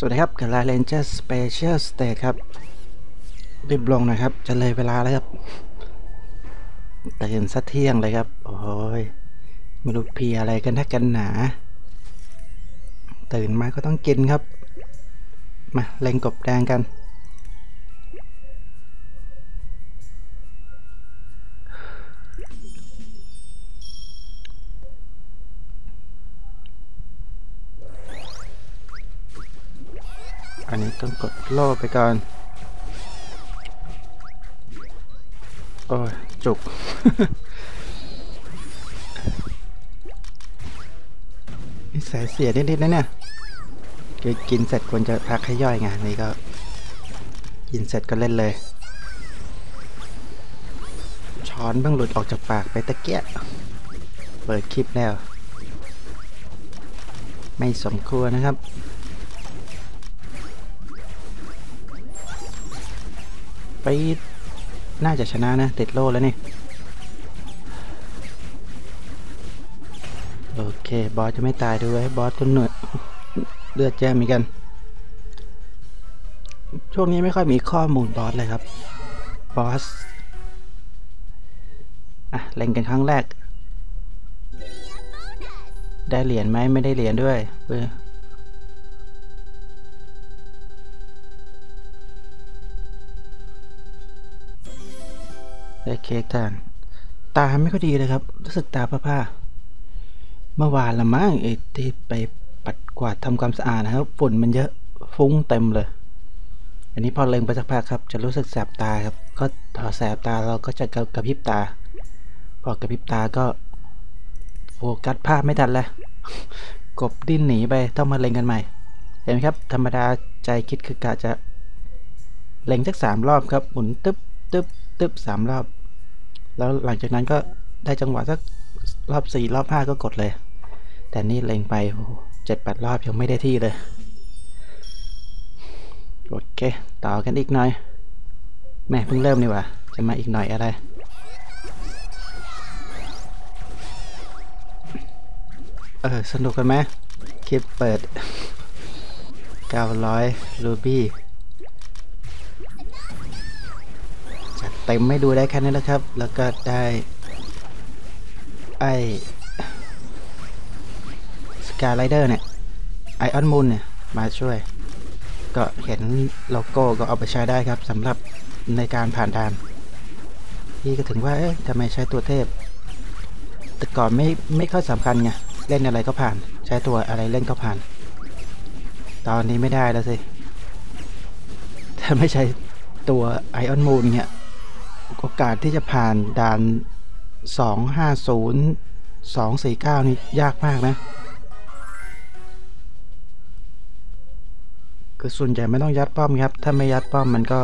สวัสดีครับกับลายเลนเจอร์สเปเชียลสเตทครับรีบลงนะครับ จะเลยเวลาแล้วครับตื่นสัเที่ยงเลยครับ โอ้ยไม่รู้เพียอะไรกันนักกันหนา ตื่นมาก็ต้องกินครับ มาเล่งกบแดงกัน อันนี้ต้องกดโล่ไปก่อน โอ้ย จุกนิสัยเสียนิดๆนะเนี่ยคือกินเสร็จควรจะพักให้ย่อยไงนี่ก็ กินเสร็จก็เล่นเลย ช้อนเพิ่งหลุดออกจากปากไปตะเกียเปิดคลิปแล้ว ไม่สมควรนะครับ ไปน่าจะชนะนะติดโล่แล้วนี่ โอเคบอสจะไม่ตายด้วยบอสก็เหนื่อยเลือดแจ้มเหมือนกัน ช่วงนี้ไม่ค่อยมีข้อมูลบอสเลยครับบอสอะเล่นกันครั้งแรก ได้เหรียญไหมไม่ได้เหรียญด้วยเได้เค้กทาน ตาไม่ค่อยดีเลยครับ รู้สึกตาผ้าๆเมื่อวานละมั้งไอ้ที่ไปปัดกวาดทำความสะอาดนะครับฝุ่นมันเยอะฟุ้งเต็มเลย อันนี้พอเล็งไปสักพักครับ จะรู้สึกแสบตาครับ ก็พอแสบตาเราก็จะกระกระพริบตา พอกระพริบตาก็ โฟกัสภาพไม่ทันแล้วกบดิ้นหนีไปต้องมาเล็งกันใหม่ เห็นไหมครับ ธรรมดาใจคิดคือกะจะเล็งสักสามรอบครับ หมุนตึ๊บตึ๊บตึ๊บสามรอบ แล้วหลังจากนั้นก็ได้จังหวะสักรอบสี่รอบห้าก็กดเลย แต่นี่เล็งไปเจ็ดแปดรอบยังไม่ได้ที่เลย โอเค ต่อกันอีกหน่อย แม่เพิ่งเริ่มนี่ว่าจะมาอีกหน่อยอะไร เออ สนุกกันไหมคลิปเปิด 900 รูบี้ เต็มไม่ดูได้แค่นี้แล้วครับ แล้วก็ได้ไอสกาไลเดอร์เนี่ยไอออนมูนเนี่ยมาช่วย ก็เห็นโลโก้ก็เอาไปใช้ได้ครับสำหรับในการผ่านด่านพี่ก็ถึงว่าเอ๊ะทำไมใช้ตัวเทพ แต่ก่อนไม่ไม่ค่อยสำคัญไงเล่นอะไรก็ผ่าน ใช้ตัวอะไรเล่นก็ผ่าน ตอนนี้ไม่ได้แล้วสิถ้าไม่ใช้ตัวไอออนมูนเนี่ย โอกาสที่จะผ่านด่าน 250 249 นี่ยากมากนะ คือส่วนใหญ่ไม่ต้องยัดป้อมครับ ถ้าไม่ยัดป้อมมันก็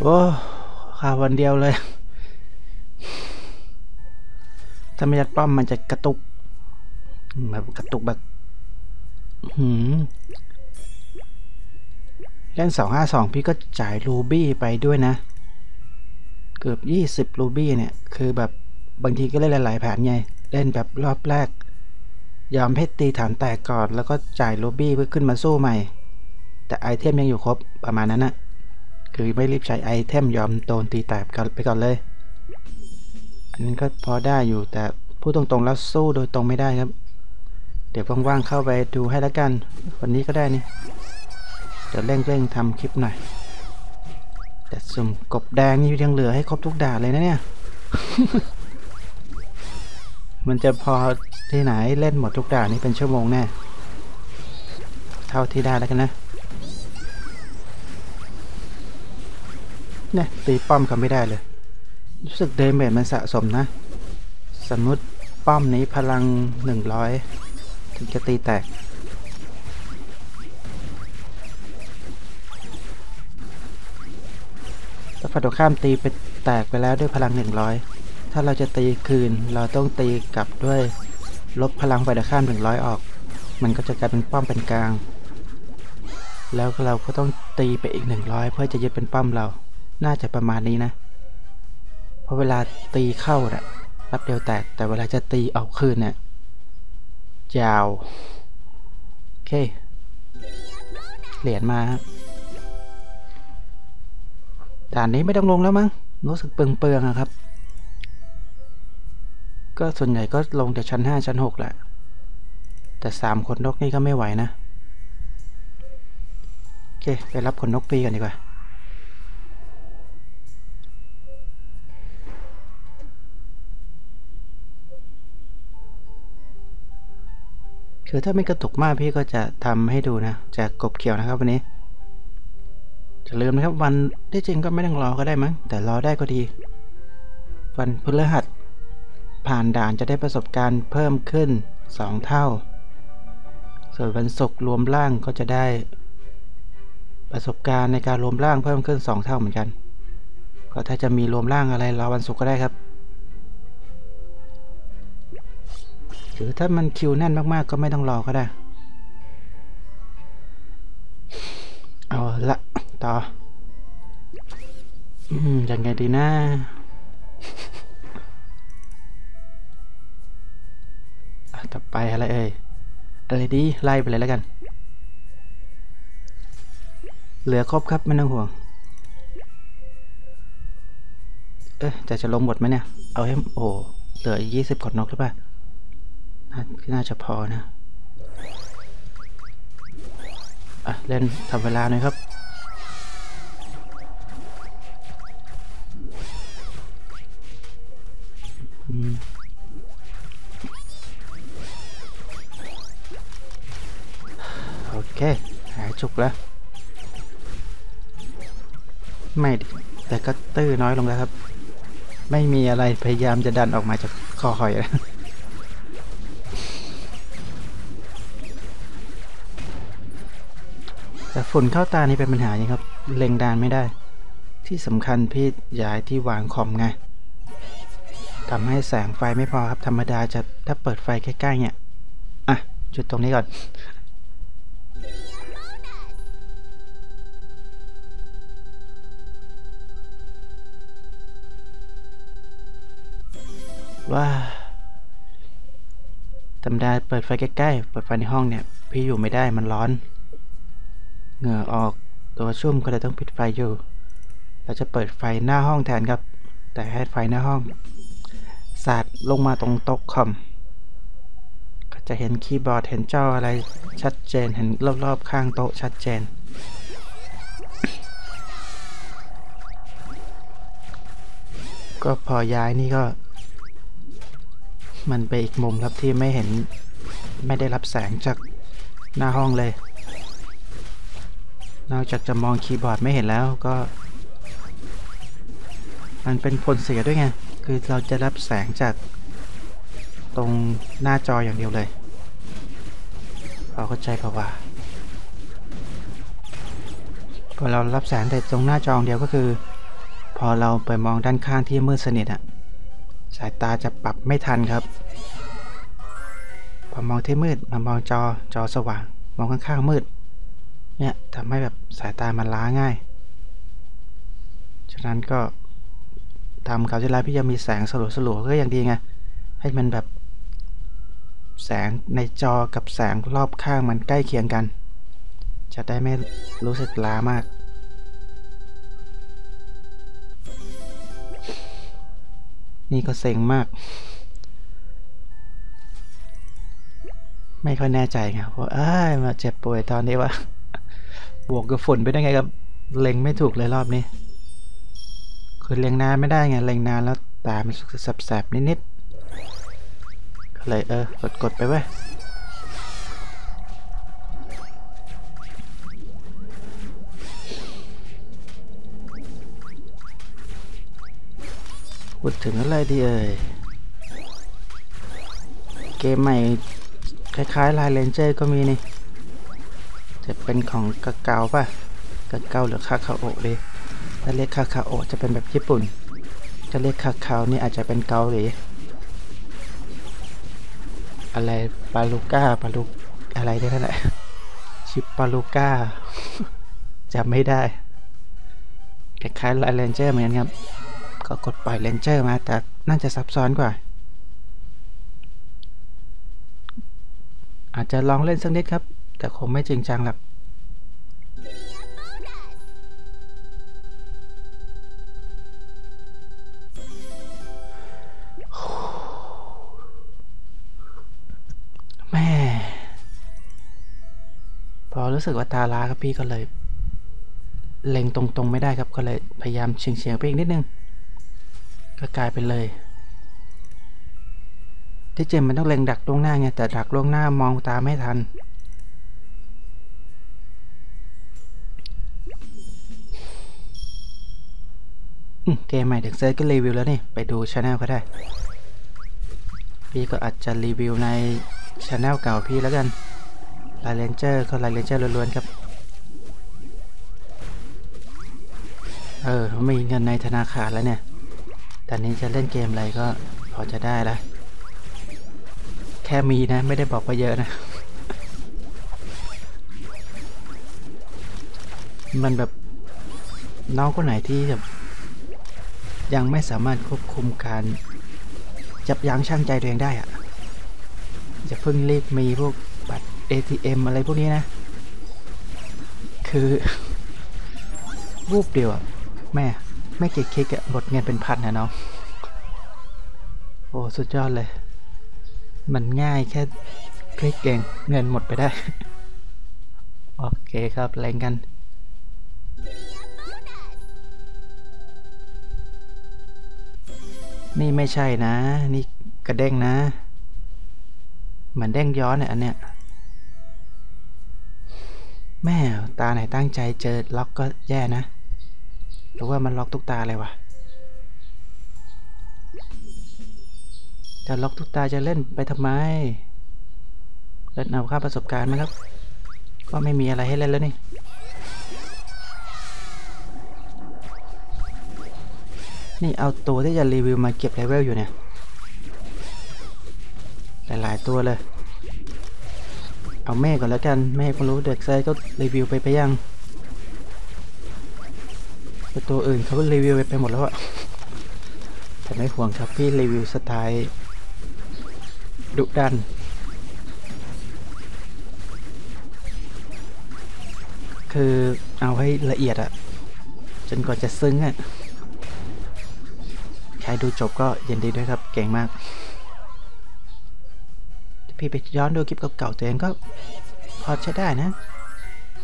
โอ้ข่าววันเดียวเลย ถ้าไม่ยัดป้อมมันจะกระตุกแบบกระตุกแบบ หืมเล่น 252 พี่ก็จ่ายรูบี้ไปด้วยนะ เกือบ 20 รูบี้เนี่ย คือแบบบางทีก็เล่นหลาย ๆ แผนไง เล่นแบบรอบแรก ยอมให้ตีฐานแตกก่อนแล้วก็จ่ายรูบี้เพื่อขึ้นมาสู้ใหม่ แต่ไอเทมยังอยู่ครบประมาณนั้นนะคือไม่รีบใช้ไอเทมยอมโดนตีแตกไปก่อนเลย อันนี้นก็พอได้อยู่แต่พูดตรงๆแล้วสู้โดยตรงไม่ได้ครับ เดี๋ยวว่างๆเข้าไปดูให้แล้วกัน วันนี้ก็ได้นี่ เดี๋ยวเร่งๆทำคลิปหน่อย แต่สุ่มกบแดงนี่ยังเหลือให้ครบทุกด่านเลยนะเนี่ย มันจะพอที่ไหนเล่นหมดทุกด่านนี่เป็นชั่วโมงแน่ เท่าที่ได้แล้วกันนะ เนี่ยตีป้อมก็ไม่ได้เลย รู้สึกเดเมจมันสะสมนะ สมมติป้อมนี้พลัง 100ถึง จะตีแตกถ้าฝ่ายตรงข้ามตีไปแตกไปแล้วด้วยพลัง 100 ถ้าเราจะตีคืนเราต้องตีกลับด้วย ลบพลังฝ่ายตรงข้าม 100 ออก มันก็จะกลายเป็นป้อมเป็นกลาง แล้วเราก็ต้องตีไปอีก 100 เพื่อจะยึดเป็นป้อมเรา น่าจะประมาณนี้นะเพราะเวลาตีเข้าน่ะแป๊บเดียวแตกแต่เวลาจะตีเอาคืนเนี่ย ยาว โอเค เหรียญมาครับด่านนี้ไม่ต้องลงแล้วมั้ง รู้สึกเปลืองๆอะครับ ก็ส่วนใหญ่ก็ลงแต่ชั้น 5 ชั้น 6 แหละ แต่ 3 คนนกนี่ก็ไม่ไหวนะ โอเค ไปรับขนนกปีกันดีกว่า คือถ้าไม่กระตุกมากพี่ก็จะทำให้ดูนะจากกบเขียวนะครับวันนี้จะลืมนะครับวันที่จริงก็ไม่ต้องรอก็ได้มั้งแต่รอได้ก็ดี วันพฤหัส ผ่านด่านจะได้ประสบการณ์เพิ่มขึ้น 2 เท่า ส่วนวันศุกร์รวมร่างก็จะได้ ประสบการณ์ในการรวมร่างเพิ่มขึ้น 2 เท่าเหมือนกัน ก็ถ้าจะมีรวมร่างอะไรรอวันศุกร์ก็ได้ครับ หรือถ้ามันคิวแน่นมากๆ ก็ไม่ต้องรอก็ได้ เอาละต่ออืมยังไงดีนะอะต่อไปอะไรเอ่ยอะไรดี ไล่ไปเลยแล้วกัน เหลือครบครับ ไม่ต้องห่วง เอ๊ะจะจะลงหมดไหมเนี่ย เอาให้โอ้เหลือยี่สิบกดนกหรือเปล่า น่าจะพอนะ อะ เล่นทำเวลาหน่อยครับอโอเค หายจุกแล้ว ไม่แต่ก็ตื้อน้อยลงแล้วครับ ไม่มีอะไรพยายามจะดันออกมาจากคอหอยแล้ว แต่ฝุ่นเข้าตานี่เป็นปัญหาอย่างครับ เล็งดานไม่ได้ ที่สำคัญพี่ย้ายที่วางคอมไงทำให้แสงไฟไม่พอครับธรรมดาจะถ้าเปิดไฟใกล้ๆเนี่ย อะ จุดตรงนี้ก่อนว่าธรรมดาเปิดไฟใกล้ๆ เปิดไฟในห้องเนี่ย พี่อยู่ไม่ได้มันร้อน เหงื่อออกตัวชุ่มก็เลยต้องปิดไฟอยู่ เราจะเปิดไฟหน้าห้องแทนครับ แต่ให้ไฟหน้าห้อง สาดลงมาตรงโต๊ะคอม ก็จะเห็นคีย์บอร์ดเห็นจออะไรชัดเจน เห็นรอบๆข้างโต๊ะชัดเจนก็พอย้ายนี่ก็ มันไปอีกมุมครับที่ไม่เห็นไม่ได้รับแสงจากหน้าห้องเลย นอกจากจะมองคีย์บอร์ดไม่เห็นแล้วก็ มันเป็นผลเสียด้วยไง คือเราจะรับแสงจากตรงหน้าจออย่างเดียวเลยพอเข้าใจปะว่าพอเรารับแสงแต่ตรงหน้าจออย่างเดียวก็คือ พอเราไปมองด้านข้างที่มืดสนิทอะสายตาจะปรับไม่ทันครับพอมองที่มืดมามองจอจอสว่าง มองข้างๆมืด เนี่ยทำให้แบบสายตามันล้าง่าย ฉะนั้นก็ทำคราวที่แล้วพี่จะมีแสงสลัวๆก็ยังดีไง ให้มันแบบแสงในจอกับแสงรอบข้างมันใกล้เคียงกัน จะได้ไม่รู้สึกล้ามากนี่ก็เซ็งมาก ไม่ค่อยแน่ใจไงว่าอ้ยมาเจ็บป่วยตอนนี้วะ บวกกับฝุ่นไปได้ไงครับ เล็งไม่ถูกเลยรอบนี้ คือเล็งนานไม่ได้ไง เล็งนานแล้วตา มันสับแสบนิดๆก็เลยเออกดๆไปเว้ยพูดถึงอะไรดีเอ่ย เกมใหม่ คล้ายๆลายเลนเจอร์ก็มีนี่ จะเป็นของกะเกาป่ะกะเกาหรือคาคาโอเลยถ้าเรียกคาคาโอจะเป็นแบบญี่ปุ่น ถ้าเรียกคาคาเนี่อาจจะเป็นเกาหลีอะไรปาลูก้าปาลูอะไรได้ท่านาะชิปปาลูก้าจำไม่ได้คล้ายๆไลเลนเจอร์เหมือนกันครับ ก็กดปล่อยเลนเจอร์มา แต่น่าจะซับซ้อนกว่า อาจจะลองเล่นสักนิดครับ แต่คงไม่จริงจังหรอกแม่ พอรู้สึกว่าตาล้าครับพี่ก็เลย เล็งตรงๆไม่ได้ครับก็เลยพยายามเฉียงๆไปอีกนิดนึง ก็กลายเป็นเลยที่จริงมันต้องเล็งดักล่วงหน้าไงแต่ดักล่วงหน้ามองตาไม่ทัน เกมใหม่เด็กเซิร์ชก็รีวิวแล้วนี่ ไปดูช anel ก็ได้ พี่ก็อาจจะรีวิวในช anel เก่าพี่แล้วกันลายเลนเจอร์ก็ลายเลนเจอร์ล้วนๆครับ เออมีเงินในธนาคารแล้วเนี่ย ตอนนี้จะเล่นเกมอะไรก็พอจะได้ละ แค่มีนะ ไม่ได้บอกว่าเยอะนะ มันแบบน้องคนไหนที่แบบ ยังไม่สามารถควบคุมการจับยั้งชั่งใจตัวเองได้อะจะเพิ่งรีบมีพวกบัตร ATM อะไรพวกนี้นะ คือวูบเดียวอะแม่ไม่เกี่คลิกอะหมดเงินเป็นพันนะน้อง โอ้ สุดยอดเลย มันง่ายแค่คลิกเองเงินหมดไปได้ โอเคครับแรงกัน นี่ไม่ใช่นะ นี่กระเด้งนะเหมือนเด้งย้อนเนี่ยอันเนี้ยแม่ตาไหนตั้งใจเจอล็อกก็แย่นะหรือว่ามันล็อกทุกตาเลยวะจะล็อกทุกตาจะเล่นไปทำไมเล่นเอาค่าประสบการณ์ไหมครับ ก็ไม่มีอะไรให้เล่นแล้วนี่ นี่เอาตัวที่จะรีวิวมาเก็บเลเวลอยู่เนี่ย หลายๆตัวเลย เอาแม่ก่อนแล้วกัน แม่คนรู้เด็กไซก็รีวิวไปไปยังแต่ตัวอื่นเขารีวิวไปไปหมดแล้วอะแต่ไม่ห่วงครับพี่รีวิวสไตล์ดุดันคือเอาให้ละเอียดอะจนกว่าจะซึ้งอะ ใครดูจบก็ยินดีด้วยครับ เก่งมาก พี่ไปย้อนดูคลิปเก่าๆตัวเองก็พอใช้ได้นะ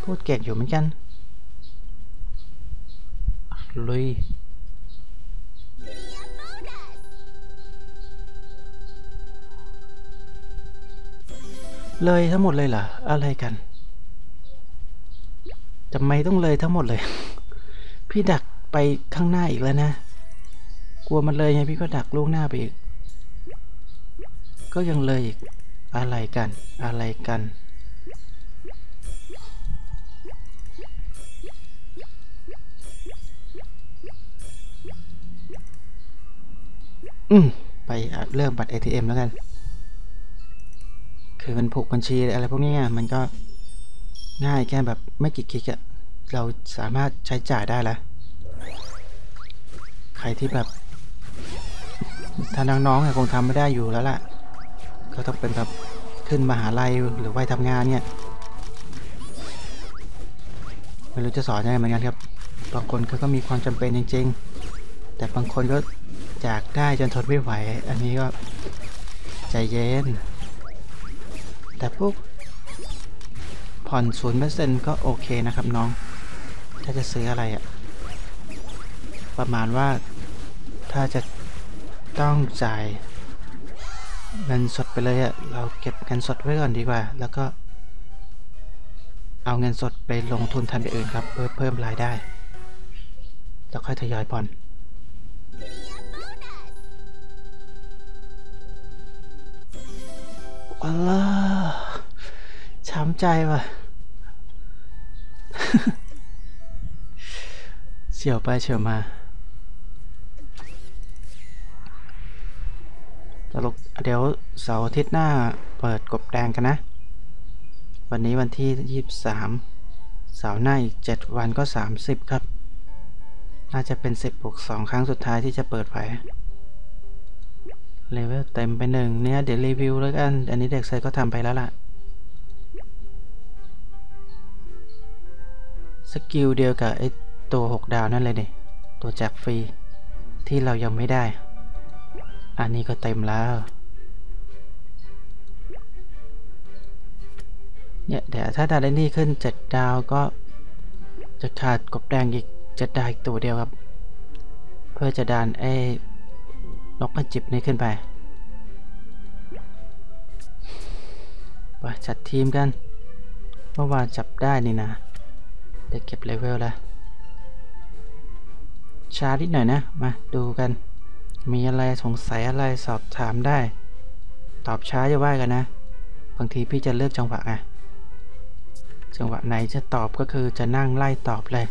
พูดเก่งอยู่เหมือนกัน ลุยเลยทั้งหมดเลยเหรอ อะไรกันทำไมต้องเลยทั้งหมดเลย พี่ดักไปข้างหน้าอีกแล้วนะ กลัวมันเลยไงพี่ก็ดักล่วงหน้าไปอีก ก็ยังเลยอีก อะไรกัน อะไรกัน อืม ไปเริ่มบัตร ATM แล้วกัน คือมันผูกบัญชีอะไรพวกนี้มันก็ง่ายแค่แบบไม่กี่คลิกอะเราสามารถใช้จ่ายได้แล้วใครที่แบบ ถ้าน้องๆคงทำไม่ได้อยู่แล้วล่ะ ก็ต้องเป็นแบบขึ้นมหาลัยหรือวัยทำงานเนี่ยไม่รู้จะสอนยังไงเหมือนกันครับ บางคนเขาก็มีความจำเป็นจริง ๆ แต่บางคนก็อยากได้จนทนไม่ไหว อันนี้ก็ใจเย็น แต่พวกผ่อนศูนย์เปอร์เซ็นต์ก็โอเคนะครับน้อง ถ้าจะซื้ออะไรอะประมาณว่าถ้าจะ ต้องจ่ายเงินสดไปเลยอะเราเก็บเงินสดไว้ก่อนดีกว่า แล้วก็ เอาเงินสดไปลงทุนทำอย่างอื่นครับ เพื่อเพิ่มรายได้ แล้วค่อยทยอยผ่อนว้าวช้ำใจว่ะ เฉียวไปเฉียวมา สรุเดี๋ยวเสาร์อาทิตย์หน้าเปิดกบแดงกันนะ วันนี้วันที่ 23 เสาร์หน้าอีก 7 วันก็ 30 ครับ น่าจะเป็น 10บวก2ครั้งสุดท้ายที่จะเปิดไฟเลเวลเต็มไปหนึ่งเนี่ยเดี๋ยวรีวิวแล้วกัน อันนี้เด็กเซก็ทำไปแล้วล่ะ สกิลเดียวกับไอตัว 6 ดาวนั่นเลยเนี่ยตัวแจกฟรีที่เรายังไม่ได้ อันนี้ก็เต็มแล้ว เนี่ยเดี๋ยวถ้าดาวได้นี่ขึ้น 7 ดาวก็จะขาดกบแดงอีก7ดาวอีกตัวเดียวครับ เพื่อจะดันไอ้นกกระจิบนี้ขึ้นไปไปจัดทีมกันเมื่อวานจับได้นี่นะได้เก็บเลเวลแล้วช้านิดหน่อยนะ มาดูกัน มีอะไรสงสัยอะไรสอบถามได้ ตอบช้าจะว่ากันนะ บางทีพี่จะเลือกจังหวะไงจังหวะไหนจะตอบก็คือจะนั่งไล่ตอบเลย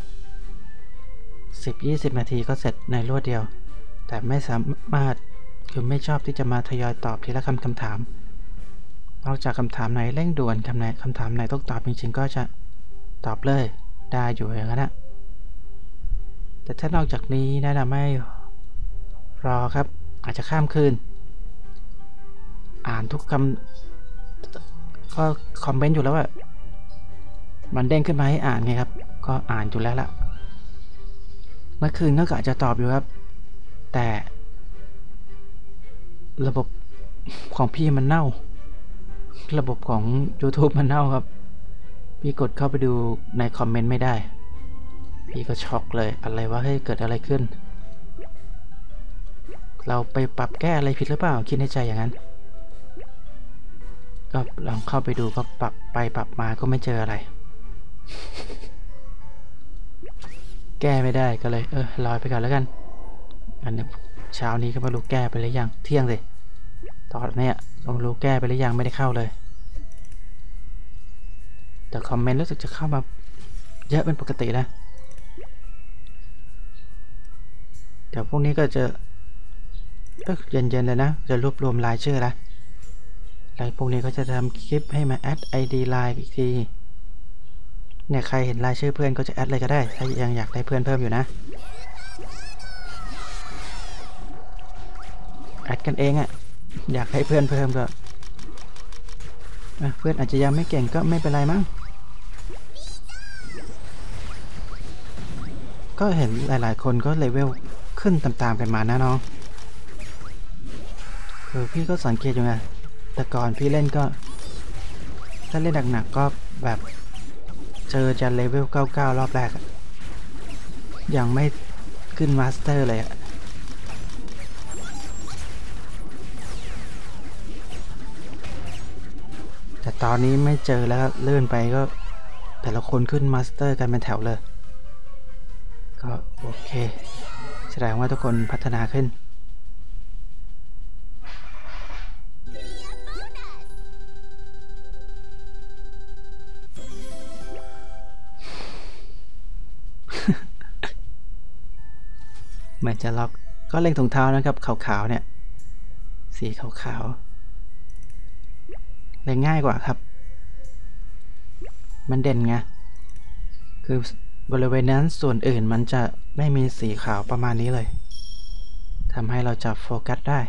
10-20 นาทีก็เสร็จในรวดเดียว แต่ไม่สามารถคือไม่ชอบที่จะมาทยอยตอบทีละคำคำถาม นอกจากคำถามไหนเร่งด่วนคำไหนคำถามไหนต้องตอบจริงๆก็จะตอบเลยได้อยู่อย่างนั้นนะแต่ถ้านอกจากนี้แนะนำให้ รอครับ อาจจะข้ามคืน อ่านทุกคำก็คอมเมนต์อยู่แล้วว่ามันเด้งขึ้นมาให้อ่านไงครับ ก็อ่านอยู่แล้วล่ะ เมื่อคืนก็กะจะตอบอยู่ครับ แต่ ระบบของพี่มันเน่า ระบบของ YouTube มันเน่าครับ พี่กดเข้าไปดูในคอมเมนต์ไม่ได้ พี่ก็ช็อกเลยอะไรวะเฮ้ยเกิดอะไรขึ้น เราไปปรับแก้อะไรผิดหรือเปล่า คิดในใจอย่างนั้น ก็ลองเข้าไปดูก็ปรับไปปรับมาก็ไม่เจออะไร แก้ไม่ได้ก็เลย เออลอยไปก่อนแล้วกัน อันนี้เช้านี้ก็ไม่รู้แก้ไปหรือยัง เที่ยงสิตอนนี้ยก็ไม่รู้แก้ไปหรือยังไม่ได้เข้าเลย แต่คอมเมนต์รู้สึกจะเข้ามาเยอะเป็นปกตินะเดี๋ยวพวกนี้ก็จะ เย็นๆเลยนะจะรวบรวมรายชื่อละแล้วพวกนี้ก็จะทำคลิปให้มาแอด ID ไลน์อีกทีเนี่ยใครเห็นรายชื่อเพื่อนก็จะแอดเลยก็ได้ ถ้ายังอยากได้เพื่อนเพิ่มอยู่นะ แอดกันเองอะ่ะ อยากให้เพื่อนเพิ่มก็เพื่อนอาจจะยังไม่เก่งก็ไม่เป็นไรมั้ง ก็เห็นหลายๆ คนก็เลเวลขึ้นตามๆกันมานะน้อง คือพี่ก็สังเกตอยู่ไงแต่ก่อนพี่เล่นก็ ถ้าเล่นหนักๆก็แบบเจอจันเลเวล 99 รอบแรกยังไม่ขึ้นมาสเตอร์เลยอะแต่ตอนนี้ไม่เจอแล้วเลื่อนไปก็ แต่ละคนขึ้นมาสเตอร์กันเป็นแถวเลย ก็โอเค แสดงว่าทุกคนพัฒนาขึ้น มือนจะล็อกก็เล็งถุงเท้านะครับขาวๆเนี่ยสีขาวๆเล็งง่ายกว่าครับ มันเด่นไงคือบริเวณนั้นส่วนอื่นมันจะไม่มีสีขาวประมาณนี้เลยทำให้เราจับโฟกัสได้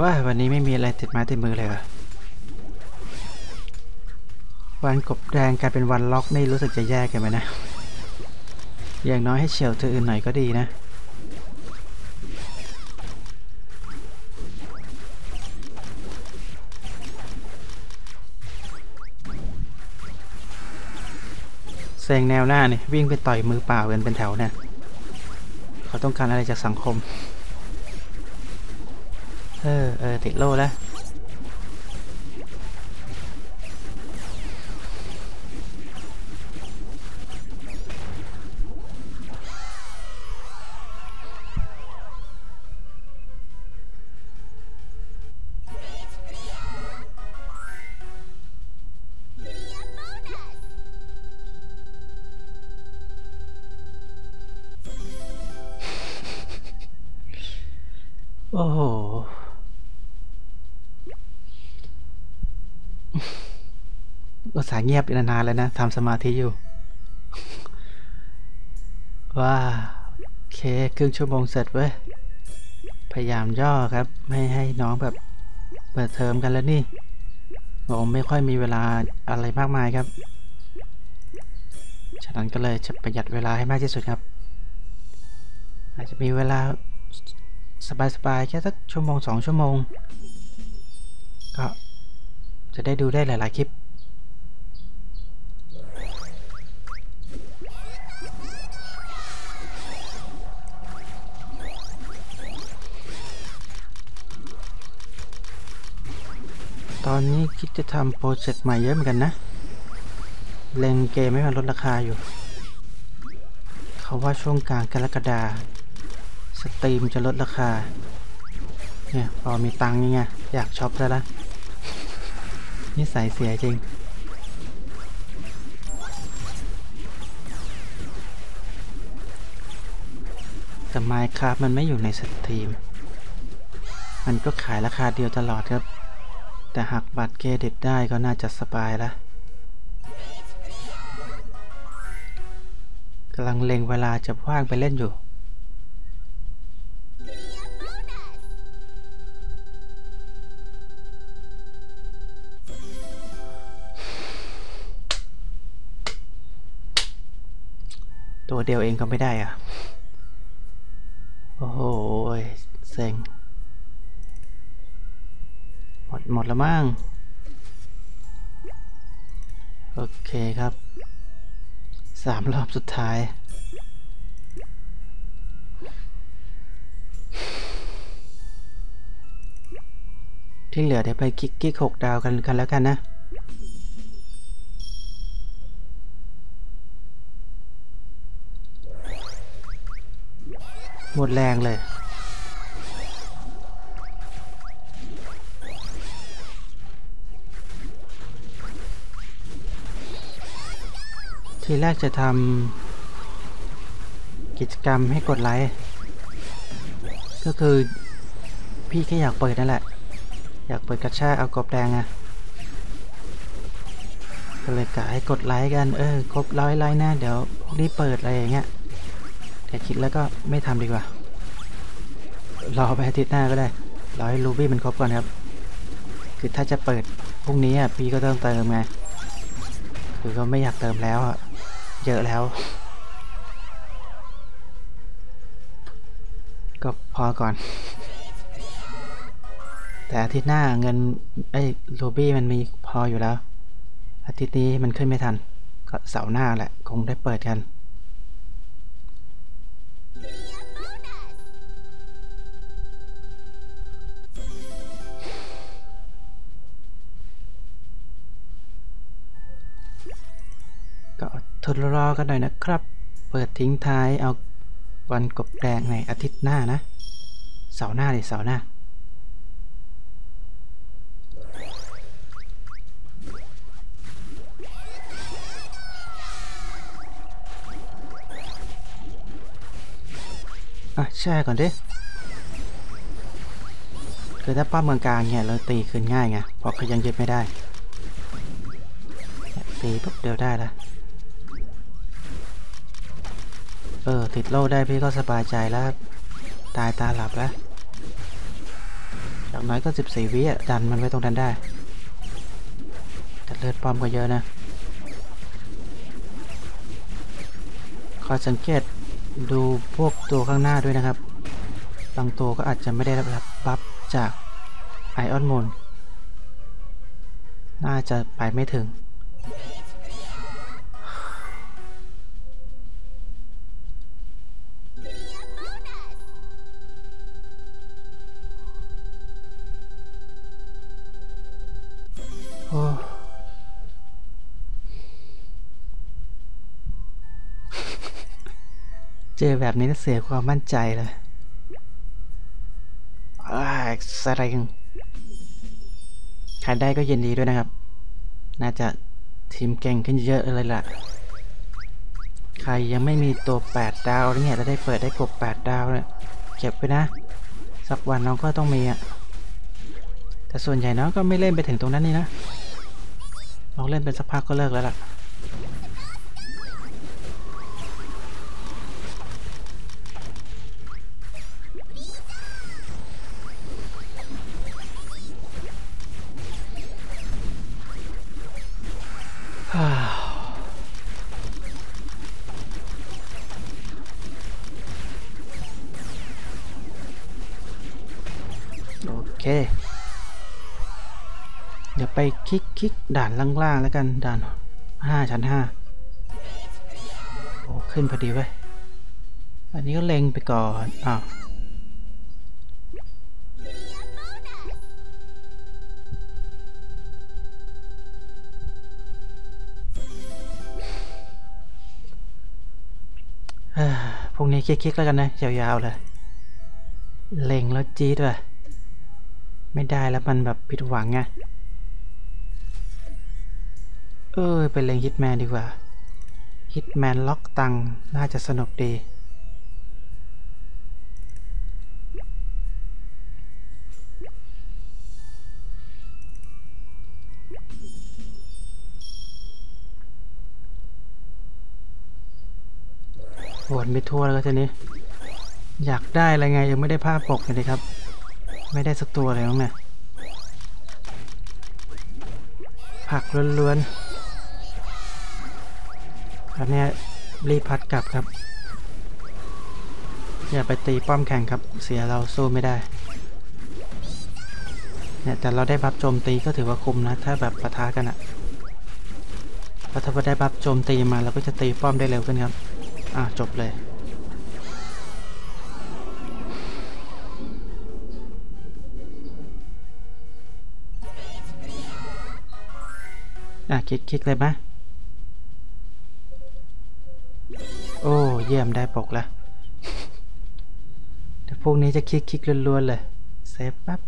ว่าวันนี้ไม่มีอะไรติดไม้ติดมือเลยเหรอ วันกบแดงกลายเป็นวันล็อกนี่รู้สึกจะแย่กันไหมนะ อย่างน้อยให้เฉียวเธออื่นหน่อยก็ดีนะแซงแนวหน้านี่วิ่งไปต่อยมือเปล่ากันเป็นแถวเนี่ยเขาต้องการอะไรจากสังคม เออ เออ ติดโล่แล้ว โอ้โห อุตส่าห์เงียบนานๆแล้วนะทำสมาธิอยู่ว่าโอเค ครึ่งชั่วโมงเสร็จเว้ย พยายามย่อครับ ไม่ให้น้องแบบเปิดเทอมกันแล้วนี่ผมไม่ค่อยมีเวลาอะไรมากมายครับ ฉะนั้นก็เลยจะประหยัดเวลาให้มากที่สุดครับ อาจจะมีเวลา สบายๆแค่สักชั่วโมงสองชั่วโมง ก็จะได้ดูได้หลายๆคลิปตอนนี้คิดจะทำโปรเจกต์ใหม่เยอะเหมือนกันนะ เล็งเกมให้มันลดราคาอยู่ เขาว่าช่วงกลางกรกฎา สตรีมจะลดราคา เนี่ย พอมีตังค์ยังไง อยากช็อปซะละนี่ใส่เสียจริง แต่ Minecraft มันไม่อยู่ในสตรีม มันก็ขายราคาเดียวตลอดครับ แต่หากบัตรเครดิตได้ก็น่าจะสบายละกำลังเล็งเวลาจะว่างไปเล่นอยู่ ตัวเดียวเองก็ไม่ได้อะโอ้โหเซ็งหมดหมดแล้วมั้งโอเคครับสามรอบสุดท้ายที่เหลือเดี๋ยวไปกิ๊กกิ๊กหกดาวกันกันแล้วกันนะ หมดแรงเลย ทีแรกจะทำกิจกรรมให้กดไลค์ ก็คือพี่แค่อยากเปิดนั่นแหละ อยากเปิดกระชากเอากบแดงอะก็เลยกะให้กดไลค์กัน เออ ครบร้อยไลค์นะ เดี๋ยวรีบเปิดอะไรอย่างเงี้ย แต่คิดแล้วก็ไม่ทำดีกว่า รอไปอาทิตย์หน้าก็ได้ รอให้รูบี้มันครบก่อนครับ คือถ้าจะเปิดพรุ่งนี้อะพี่ก็ต้องเติมไง คือก็ไม่อยากเติมแล้วอะ เยอะแล้ว ก็พอก่อน แต่อาทิตย์หน้าเงินไอ้รูบี้มันมีพออยู่แล้ว อาทิตย์นี้มันขึ้นไม่ทัน ก็เสาร์หน้าแหละ คงได้เปิดกัน ทดรอกันหน่อยนะครับ เปิดทิ้งท้ายเอาวันกบแดงในอาทิตย์หน้านะ เสาร์หน้าเลยเสาร์หน้า อะแช่ก่อนดิคือถ้าป้อมเมืองกลางเนี่ยเราตีคืนง่ายไงเพราะเขายังยึดไม่ได้ ตีปุ๊บเดียวได้ละ เออ ติดโล่ได้พี่ก็สบายใจแล้ว ตายตาหลับแล้วอย่างน้อยก็ 14 วิอะ ดันมันไว้ตรงนั้นได้ แต่เลือดป้อมก็เยอะนะคอยสังเกตดูพวกตัวข้างหน้าด้วยนะครับ บางตัวก็อาจจะไม่ได้รับบัฟจากไอออนมูนน่าจะไปไม่ถึง เจอแบบนี้เสียความมั่นใจเลยอ้ายสไลงใครได้ก็ยินดีด้วยนะครับ น่าจะทีมเก่งขึ้นเยอะเลยล่ะ ใครยังไม่มีตัว 8 ดาวเนี่ยจะได้เปิดได้กบ 8 ดาวเนี่ยเก็บไปนะ สักวันน้องก็ต้องมีอะ แต่ส่วนใหญ่น้องก็ไม่เล่นไปถึงตรงนั้นนี่นะ น้องเล่นเป็นสักพักก็เลิกแล้วล่ะ คลิกคลิกด่านล่างๆแล้วกันด่านห้าชั้นห้าโอ้ขึ้นพอดีเว้ยอันนี้ก็เล็งไปก่อนอ้าวพรุ่งนี้คลิกๆแล้วกันนะยาวๆเลย เล็งแล้วจี๊ดว่ะไม่ได้แล้วมันแบบผิดหวังไง เออไปเล็งฮิตแมนดีกว่าฮิตแมนล็อกตังน่าจะสนุกดีวนไปทั่วแล้วทีนี้ อยากได้อะไรไงยังไม่ได้ภาพปกเลยครับ ไม่ได้สักตัวเลยน้องเนี่ยผักล้วนๆ อันเนี้ยรีบพัดกลับครับ อย่าไปตีป้อมแข่งครับ เสียเราสู้ไม่ได้เนี่ยแต่เราได้บัฟโจมตีก็ถือว่าคุ้มนะ ถ้าแบบปะทะกันอะเพราถ้าได้บัฟโจมตีมาเราก็จะตีป้อมได้เร็วขึ้นครับ อะจบเลย อะคลิกคลิกเลยไหม ยี่ยมได้ปกแล้วเดี๋ยวพวกนี้จะคลิกคลิกล้วนๆเลยเซฟปั๊บ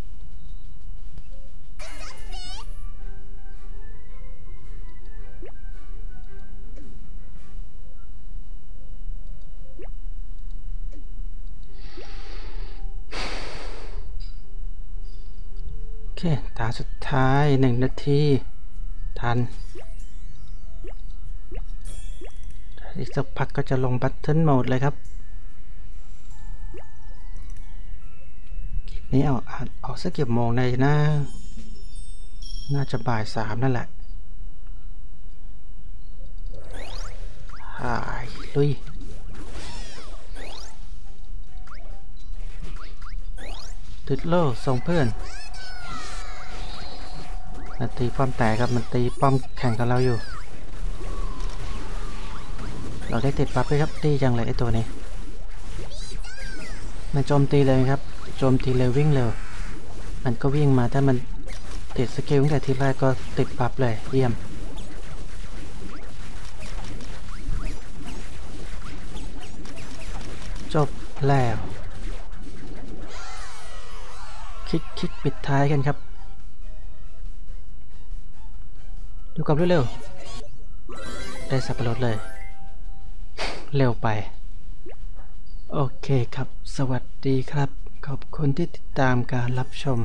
โอเคตาสุดท้ายหนึ่งนาที ทัน อีกสักพักก็จะลงบัตเทิลโหมดเลยครับคลิปนี้เอาเอาเอาสักเกี่ยวโมงในนะน่าจะบ่ายสามนั่นแหละหายลุยติดโล่ส่งเพื่อนมันตีป้อมแตกครับมันตีป้อมแข่งกับเราอยู่ เราได้ติดปั๊บเลยครับตีจังเลยไอตัวนี้มันโจมตีเลยครับโจมตีเร็ววิ่งเร็ว มันก็วิ่งมาถ้ามันติดสกิลตั้งแต่ทีแรกก็ติดปั๊บเลยเยี่ยมจบแล้ว คลิกคลิกปิดท้ายกันครับ ดูกับเร็วๆได้สับปะรดเลย เร็วไป โอเคครับ สวัสดีครับ ขอบคุณที่ติดตามการรับชม